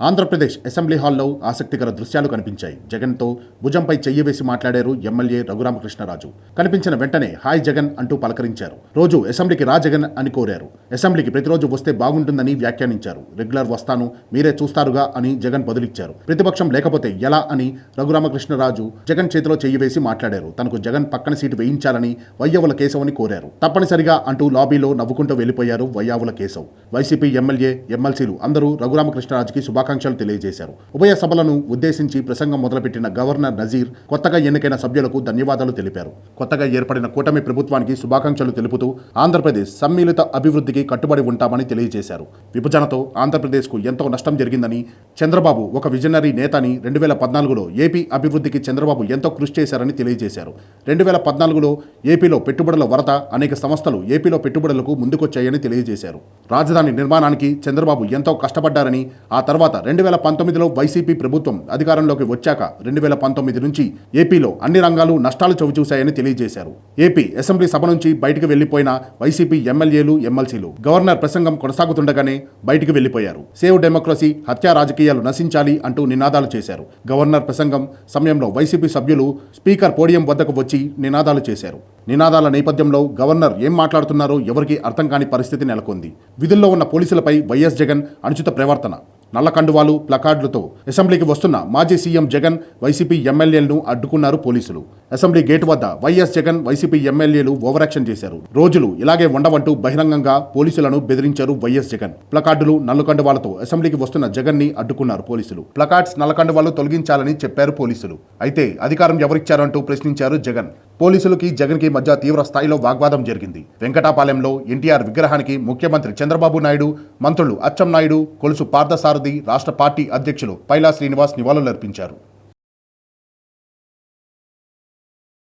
Andhra Pradesh assembly హాల్లో ఆసక్తికర దృశ్యాలు కనిపించాయి. జగన్తో భుజంపై చెయ్యి వేసి మాట్లాడారు ఎమ్మెల్యే రఘురామకృష్ణరాజు. కనిపించిన వెంటనే హాయ్ జగన్ అంటూ పలకరించారు. రోజు అసెంబ్లీకి రా జగన్ అని కోరారు. అసెంబ్లీకి ప్రతిరోజు వస్తే బాగుంటుందని వ్యాఖ్యానించారు. రెగ్యులర్ వస్తాను మీరే చూస్తారుగా అని జగన్ బదులిచ్చారు. ప్రతిపక్షం లేకపోతే ఎలా అని రఘురామకృష్ణరాజు జగన్ చేతిలో చెయ్యి వేసి మాట్లాడారు. తనకు జగన్ పక్కన సీటు వేయించాలని వయ్యవుల కేశవని కోరారు. తప్పనిసరిగా అంటూ లాబీలో నవ్వుకుంటూ వెళ్ళిపోయారు వయ్యావుల కేశవ్. వైసీపీ ఎమ్మెల్యే ఎమ్మెల్సీలు అందరూ రఘురామకృష్ణరాజుకి శుభాకాంక్షలు తెలియజేశారు. ఉభయ సభలను ఉద్దేశించి ప్రసంగం మొదలుపెట్టిన గవర్నర్ నజీర్ కొత్తగా ఎన్నికైన సభ్యులకు ధన్యవాదాలు తెలిపారు. కొత్తగా ఏర్పడిన కూటమి ప్రభుత్వానికి శుభాకాంక్షలు తెలుపుతూ ఆంధ్రప్రదేశ్ సమ్మిళిత అభివృద్ధికి కట్టుబడి ఉంటామని తెలియజేశారు. విభజనతో ఆంధ్రప్రదేశ్కు ఎంతో నష్టం జరిగిందని చంద్రబాబు ఒక విజనరీ నేత అని రెండు వేల పద్నాలుగులో ఏపీ అభివృద్ధికి చంద్రబాబు ఎంతో కృషి చేశారని తెలియజేశారు. రెండు వేల పద్నాలుగులో ఏపీలో పెట్టుబడుల వరద అనేక సంస్థలు ఏపీలో పెట్టుబడులకు ముందుకొచ్చాయని తెలియజేశారు. రాజధాని నిర్మాణానికి చంద్రబాబు ఎంతో కష్టపడ్డారని ఆ తర్వాత రెండు వేల పంతొమ్మిదిలో వైసీపీ ప్రభుత్వం అధికారంలోకి వచ్చాక రెండు వేల పంతొమ్మిది నుంచి ఏపీలో అన్ని రంగాలు నష్టాలు చవిచూశాయని తెలియజేశారు. ఏపీ అసెంబ్లీ సభ నుంచి బయటకు వెళ్ళిపోయిన వైసీపీ ఎమ్మెల్యేలు ఎమ్మెల్సీలు గవర్నర్ ప్రసంగం కొనసాగుతుండగానే బయటికి వెళ్ళిపోయారు సేవ్ డెమోక్రసీ హత్యా రాజకీయాలు నశించాలి అంటూ నినాదాలు చేశారు. గవర్నర్ ప్రసంగం సమయంలో వైసీపీ సభ్యులు స్పీకర్ పోడియం వద్దకు వచ్చి నినాదాలు చేశారు. నినాదాల నేపథ్యంలో గవర్నర్ ఏం మాట్లాడుతున్నారో ఎవరికీ అర్థం కాని పరిస్థితి నెలకొంది. విధుల్లో ఉన్న పోలీసులపై వైఎస్ జగన్ అనుచిత ప్రవర్తన. నల్ల కండువాలు ప్లకార్డులతో అసెంబ్లీకి వస్తున్న మాజీ సీఎం జగన్ వైసీపీ ఎమ్మెల్యేలను అడ్డుకున్నారు పోలీసులు. అసెంబ్లీ గేట్ వద్ద వైఎస్ జగన్ వైసీపీ ఎమ్మెల్యేలు ఓవరాక్షన్ చేశారు. రోజులు ఇలాగే ఉండవంటూ బహిరంగంగా పోలీసులను బెదిరించారు వైఎస్ జగన్. ప్లకార్డులు నల్లకండువాలతో అసెంబ్లీకి వస్తున్న జగన్ని అడ్డుకున్నారు పోలీసులు. ప్లకార్డ్స్ నల్లకండువాలు తొలగించాలని చెప్పారు పోలీసులు. అయితే అధికారం ఎవరిచ్చారంటూ ప్రశ్నించారు జగన్. పోలీసులకి జగన్కి మధ్య తీవ్ర స్థాయిలో వాగ్వాదం జరిగింది. వెంకటాపాలెంలో ఎన్టీఆర్ విగ్రహానికి ముఖ్యమంత్రి చంద్రబాబు నాయుడు మంత్రులు అచ్చెన్నాయుడు కొలుసు పార్థసారథి రాష్ట్ర పార్టీ అధ్యక్షులు పైలా శ్రీనివాస్ నివాళులర్పించారు.